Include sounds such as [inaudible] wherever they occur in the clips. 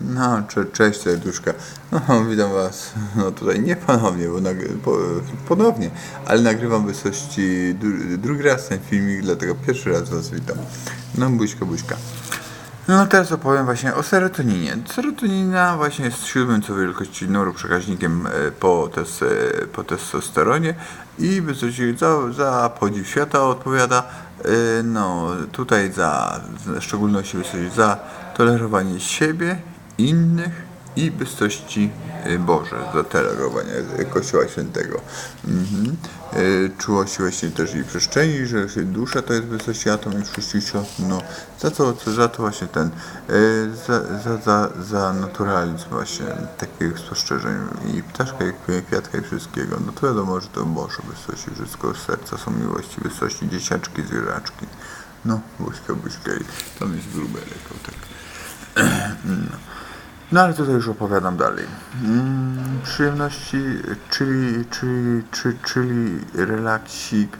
No, cze, cześć serduszka. No, [laughs] witam was. No tutaj nie ponownie, bo po, ponownie, ale nagrywam wysokości dru, drugi raz ten filmik, dlatego pierwszy raz was witam. No, buźka, buźka. No teraz opowiem właśnie o serotoninie. Serotonina właśnie jest siódmym co wielkości neuroprzekaźnikiem e, po, tes, e, po testosteronie i w zasadzie za, za podziw świata odpowiada e, no tutaj za w szczególności w zasadzie za tolerowanie siebie, innych i bystości y, Boże, za tolerowanie y, Kościoła Świętego. Mhm. Y, Czułości właśnie też i przestrzeni, że się dusza to jest wysokości atom i wszechświata. No, za to, za to właśnie ten, y, za, za, za, za naturalizm właśnie takich spostrzeżeń i ptaszka, i kwiatka i wszystkiego. No to wiadomo, że to Boże wysokości, wszystko z serca są miłości, wysokości dzieciaczki, zwierzaczki. No, buźka, buźka tam jest grubelek, o tak. [clears throat] No. No ale tutaj już opowiadam dalej. Mm, przyjemności, czyli, czyli, czy, czyli relaksik.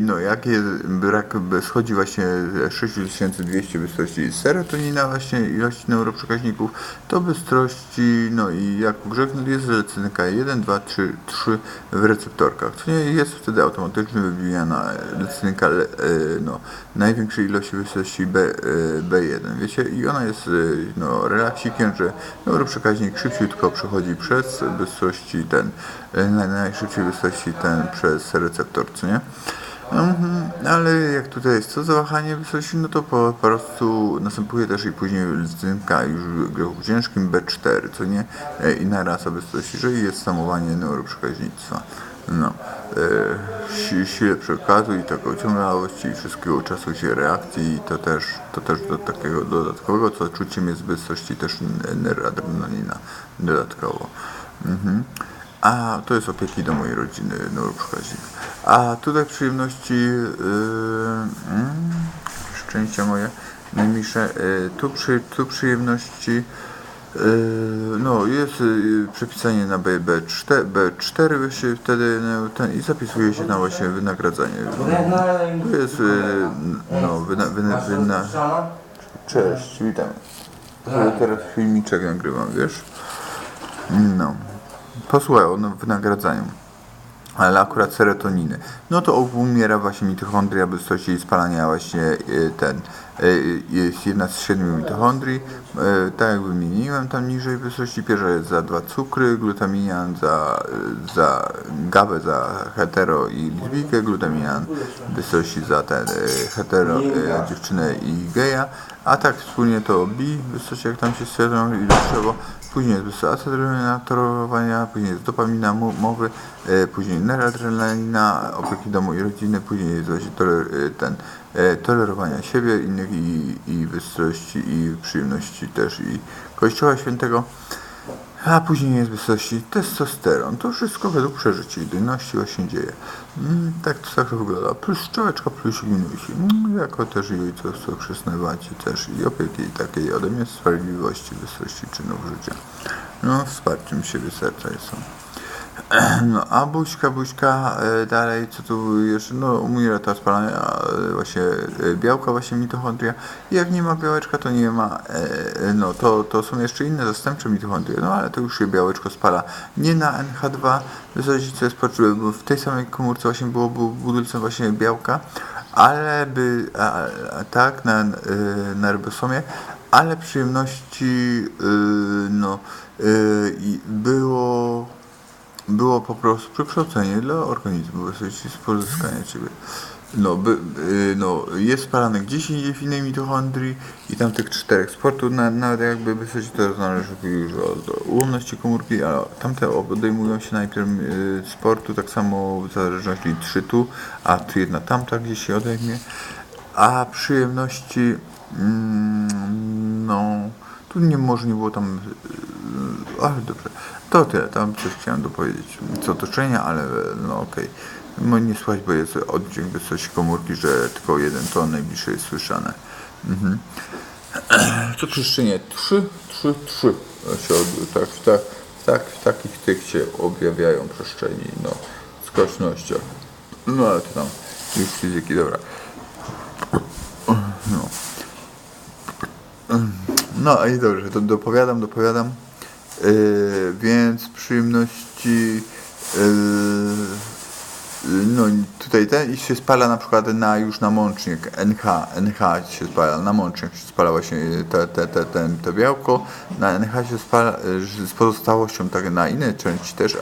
No jak jest, brak, schodzi właśnie 6200 bystrości serotonina, właśnie ilości neuroprzekaźników, to bystrości, no i jak grzech jest lecynka 1, 2, 3, 3 w receptorkach. Co nie jest wtedy automatycznie wybijana lecynka e, no, największej ilości bystrości B, e, B1, wiecie, i ona jest e, no, relaksikiem, że neuroprzekaźnik szybciutko przechodzi przez bystrości ten, e, naj- najszybciej bystrości ten przez receptor, co nie? Mhm, ale jak tutaj jest to zawahanie wysokości, no to po, prostu następuje też i później lecynka już w grochu ciężkim B4, co nie? E, Inna rasa wysokości, że jest samowanie neuroprzekaźnictwa. No, e, si- sile przekazu i taką ciągłości i wszystkiego czasu się reakcji i to też, to też do takiego dodatkowego, co czuciem jest wysokości też adrenalina dodatkowo. Mhm. A to jest opieki do mojej rodziny, neuroprzekaźnik. A tutaj przyjemności, yy, mm, szczęścia moje najmniejsze, yy, tu, przy, tu przyjemności, yy, no jest yy, przepisanie na B, B4, B4 właśnie wtedy no, ten, i zapisuje się na właśnie wynagradzanie. Tu jest yy, no, wyna, wyna, wyna, Cześć, witam. Sobie teraz filmiczek nagrywam, wiesz? No. Posłuchaj o no, wynagradzaniu. Ale akurat serotoniny. No to umiera właśnie mitochondria bystości spalania właśnie y, ten. y, Jest jedna z siedmiu mitochondrii. y, Tak jak wymieniłem tam niżej bystości. Pierwsza jest za dwa cukry, glutaminian za, y, za gabę, za hetero i lesbijkę, glutaminian bystości za ten y, hetero y, dziewczynę i geja. A tak wspólnie to bi, wysokości jak tam się stwierdzą i dlaczego. Później jest wysoka acetylena torowania, później jest dopamina mo- mowy, e, później noradrenalina, opieki domu i rodziny, później jest właśnie e, ten, e, tolerowania siebie, innych i, i i przyjemności też i Kościoła Świętego. A później jest wysokości testosteron. To wszystko według przeżycia i dojności właśnie dzieje. Mm, tak to tak wygląda. Plus szczołeczka, plus minusi. Mm, jako też i ojcostwo chrzestne baci też i opieki takiej ode mnie sprawiedliwości, wysokości czynów życia. No, wsparciem siebie serca jest on. [clears throat] No, a buźka, buźka, e, dalej, co tu jeszcze, no, umiera ta spalania e, właśnie e, białka, właśnie mitochondria. Jak nie ma białeczka, to nie ma, no, to, to są jeszcze inne zastępcze mitochondrie, no, ale to już się białeczko spala nie na NH2, w zasadzie co jest potrzebne, bo w tej samej komórce właśnie było bu- budulcem właśnie białka, ale by, a, a, tak, na, na rybosomie, ale przyjemności, no, i było było po prostu przekształcenie dla organizmu, w sensie z pozyskania ciebie. No, by, y, no, jest gdzieś indziej w innej mitochondrii i tam tych czterech sportu, na, nawet jakby by coś to zależy już od ułomności komórki, a tamte odejmują się najpierw y, sportu, tak samo w zależności trzy tu, a tu jedna tamta gdzieś się odejmie. A przyjemności, mm, no, tu nie może nie było tam, ale dobrze, to tyle, tam coś chciałem dopowiedzieć, co otoczenia, ale no okej. No nie słuchać, bo jest oddźwięk wysokości komórki, że tylko jeden ton najbliższy jest słyszane. Mhm. Co czyszczenie? Trzy, trzy, trzy się tak, tak, tak, w takich tych się objawiają przestrzeni, no, skocznościach. No ale to tam już fizyki, dobra. No. No i dobrze, to dopowiadam, dopowiadam. Yy, więc przyjemności. Yy, no tutaj ten i się spala na przykład na już na mącznik NH, NH się spala, na mącznik się spala właśnie te, te, te, ten, to białko, na NH się spala y, z pozostałością tak na inne części też,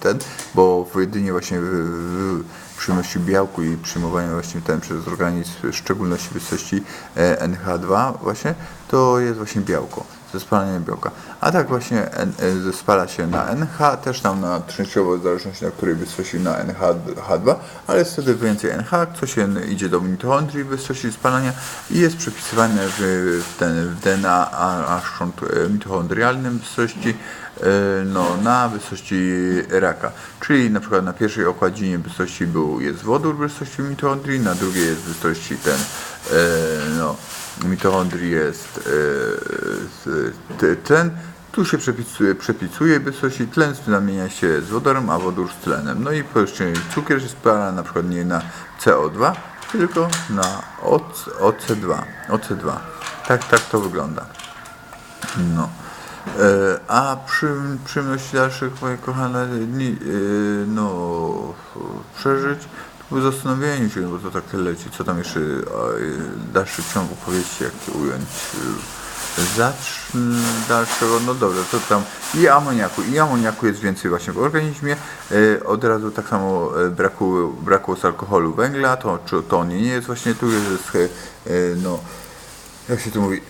ten, bo w jedynie właśnie w, w, przyjemności białku i przyjmowanie właśnie ten przez organizm, w szczególności wysokości e, NH2 właśnie, to jest właśnie białko ze spalaniem białka. A tak właśnie e, spala się na NH, też tam na częściowo w zależności na której wysokości na NH2, ale jest wtedy więcej NH, co się idzie do mitochondrii wysokości spalania i jest przepisywane w, w, ten, w DNA a, a e, mitochondrialnym wysokości e, no, na wysokości raka. Czyli na przykład na pierwszej okładzinie wysokości był, jest wodór wysokości mitochondrii, na drugiej jest wysokości ten no, mitochondrii jest e, tlen, tu się przepisuje, przepisuje wysokości, tlen zamienia się z wodorem, a wodór z tlenem. No i jeszcze cukier się spala na przykład nie na CO2, tylko na OC2. OC2. Tak, tak to wygląda. No. E, a przy, przyjemności dalszych, moje kochane, dni, e, no, przeżyć, po zastanowieniu się, bo to tak leci, co tam jeszcze, dalszy ciąg opowieści, jak ująć. Zacznę dalszego, no dobra, to tam i amoniaku, i amoniaku jest więcej właśnie w organizmie, e, od razu tak samo e, braku, braku z alkoholu węgla, to, czy to nie jest właśnie tu, jest, e, no, jak się to mówi,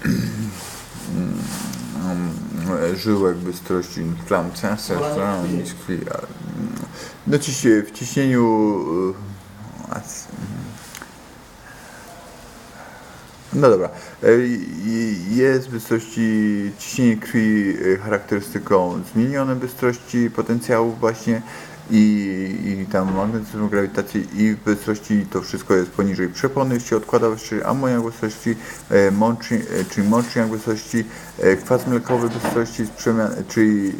żyłek bystrości, inflamacja, no ciśnie, w ciśnieniu no dobra. E, jest bystrości ciśnienie krwi e, charakterystyką zmienionej bystrości potencjałów właśnie i, i tam magnetyzmu, grawitacji i bystrości to wszystko jest poniżej przepony się odkłada, czyli amoniak bystrości, e, mącznik, czyli mącznik bystrości, kwas mlekowy bystrości, czyli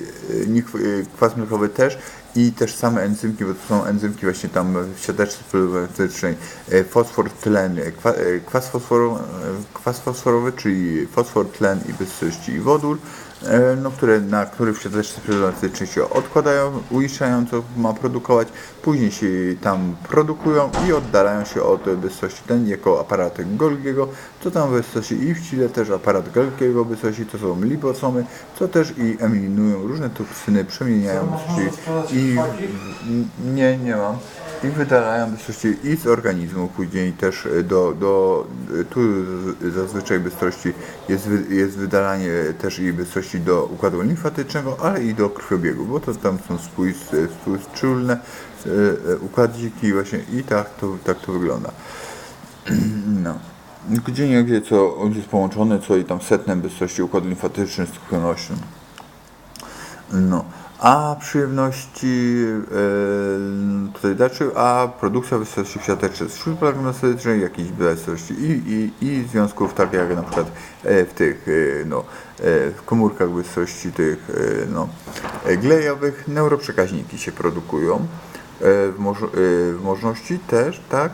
kwas mlekowy też i też same enzymki, bo to są enzymki właśnie tam w siateczce fluorescentycznej, e, fosfor, tlen, e, e, kwas, fosforu, kwas fosforowy, czyli fosfor, tlen i wysokości i wodór, E, no, które, na których siateczce prezentacje się odkładają, uiszczają co ma produkować, później się tam produkują i oddalają się od wysokości ten jako aparat Golgiego, co tam w wysokości? I w Chile też aparat Golgiego wysokości, to są liposomy, co też i eliminują różne toksyny, przemieniają wysokości i nie, nie mam. I wydalają bystrości i z organizmu później też do, do tu zazwyczaj bystrości jest, jest wydalanie też i bystrości do układu limfatycznego, ale i do krwiobiegu, bo to tam są spójszczulne e, e, układziki właśnie i tak to, tak to wygląda. [clears throat] No. Gdzie nie wie, co jest połączone, co i tam setnem bystrości układu limfatyczny z krwionośnym. No a przyjemności e, tutaj znaczy, a produkcja wysokości z śród plazmatycznej, jakiejś wysokości i, i, i związków, tak jak na przykład e, w tych e, no, w komórkach wysokości tych no, glejowych neuroprzekaźniki się produkują w, moż, w możności też, tak,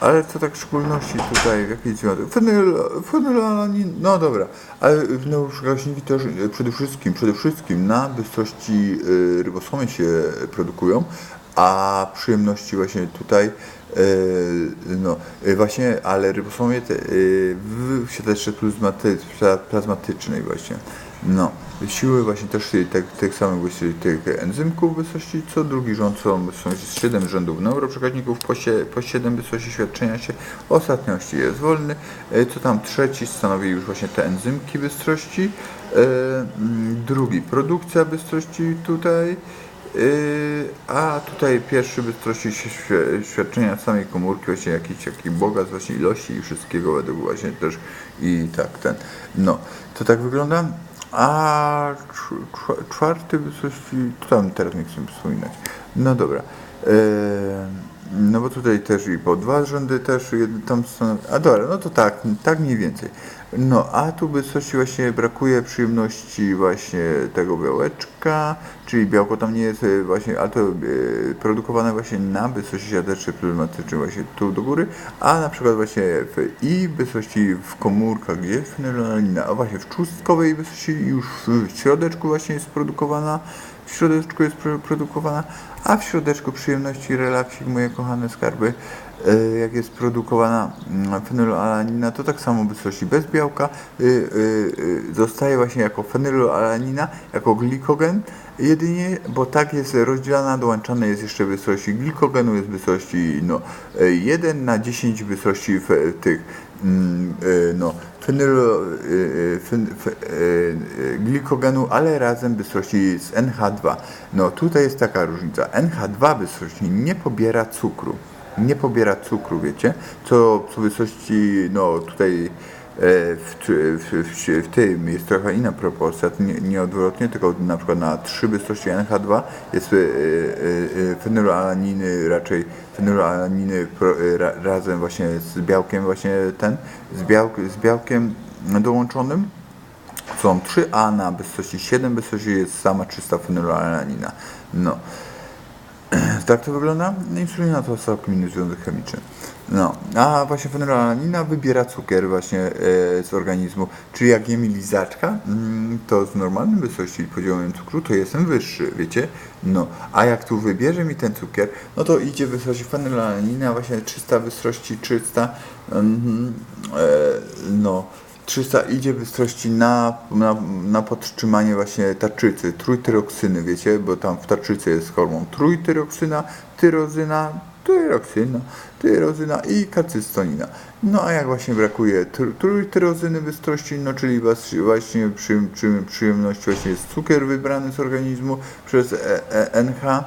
ale co tak w szczególności tutaj, w jakiej? Fenyl, fenylalanin, no dobra, ale w neurogaśniki też e, przede wszystkim, przede wszystkim na bystrości y, rybosomy się produkują, a przyjemności właśnie tutaj, y, no właśnie, ale rybosomy te, w siateczce plazmatycznej właśnie, no. Siły właśnie też tych, tych samych właśnie tych enzymków wysokości, co drugi rząd są, są 7 rzędów neuroprzekaźników po, po 7 wysokości świadczenia się, ostatniości jest wolny, e, co tam trzeci stanowi już właśnie te enzymki bystrości, e, mm, drugi produkcja bystrości tutaj, e, a tutaj pierwszy bystrości świadczenia samej komórki, właśnie jakiś jaki bogactw właśnie ilości i wszystkiego według właśnie też i tak ten, no, to tak wygląda. A czwarty wysokości, tam teraz nie chcę wspominać. No dobra. E, no bo tutaj też i po dwa rzędy też tam a dobra, no to tak, tak mniej więcej. No, a tu wysokości właśnie brakuje przyjemności właśnie tego białeczka, czyli białko tam nie jest e, właśnie, a to e, produkowane właśnie na wysokości siatecznej pneumatycznej właśnie tu do góry, a na przykład właśnie w i wysokości w komórkach, gdzie jest fenylalanina, a właśnie w czustkowej wysokości już w środeczku właśnie jest produkowana, w środeczku jest pro- produkowana, a w środeczku przyjemności relaksik, moje kochane skarby, jak jest produkowana mm, fenylalanina, to tak samo w wysokości bez białka y, y, zostaje właśnie jako fenylalanina, jako glikogen jedynie, bo tak jest rozdzielana, dołączane jest jeszcze wysokości glikogenu, jest wysokości no, y, 1 na 10 wysokości tych mm, no, fenylo, fen, fe, glikogenu, ale razem wysokości z NH2. No tutaj jest taka różnica. NH2 wysokości nie pobiera cukru nie pobiera cukru, wiecie, co w wysokości, no tutaj e, w, w, w, w tym jest trochę inna proporcja, nie, nie odwrotnie, tylko na przykład na 3 wysokości NH2 jest fenylalaniny, raczej ra, razem właśnie z białkiem właśnie ten, z, białk, z białkiem dołączonym, są 3, a na wysokości 7 wysokości jest sama czysta fenylalanina. No. [clears throat] Tak to wygląda. Insulina to całkiem inny związek chemiczny. No, a właśnie fenylalanina wybiera cukier właśnie e, z organizmu, czyli jak jemy lizaczka, mm, to z normalnym wysokości poziomem cukru to jestem wyższy, wiecie? No, a jak tu wybierze mi ten cukier, no to idzie wysokość fenylalanina, właśnie 300 wysokości 300, mhm, e, no, 300 idzie wystrości na, na, na podtrzymanie właśnie tarczycy, trójtyroksyny, wiecie, bo tam w tarczycy jest hormon trójtyroksyna, tyrozyna, tyroksyna, tyrozyna i kalcystonina. No a jak właśnie brakuje tr- trójtyrozyny wystrości, no czyli właśnie przy, przyjemność właśnie jest cukier wybrany z organizmu przez e, e, NH,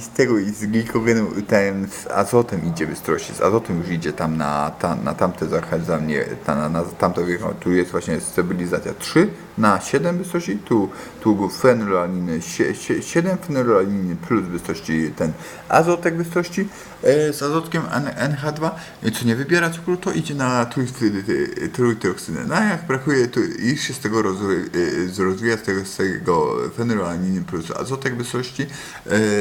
z tego i z glikogenu ten z azotem idzie wystrości. Z azotem już idzie tam na, ta, na tamte zachęcanie, ta, na, na tamte wycho- Tu jest właśnie stabilizacja 3 na 7 wystrości. Tu, tu był fenylalaniny 7 fenylalaniny plus wystrości ten azotek wystrości e, z azotkiem N- NH2. E, Co nie wybiera cukru, to idzie na trójty- trójtyroksynę. No jak brakuje, to i się z tego e, rozwija z tego, z tego plus azotek wystrości e,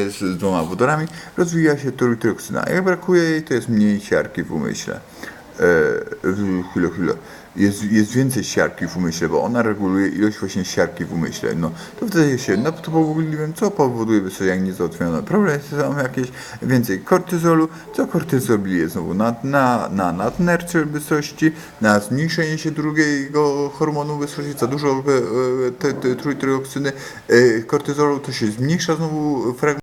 z dwoma wodorami, rozwija się trójtyroksyna. Jak brakuje jej, to jest mniej siarki w umyśle. Chwilę, chwilę. Jest, jest więcej siarki w umyśle, bo ona reguluje ilość właśnie siarki w umyśle. No to wtedy się, no to pogogliwym, co powoduje wysokie niezałatwione problemy, są jakieś więcej kortyzolu, co kortyzol bije znowu na, na, na nadnercze wysokości, na zmniejszenie się drugiego hormonu wysokości, za dużo e, e, e, kortyzolu, to się zmniejsza znowu fragment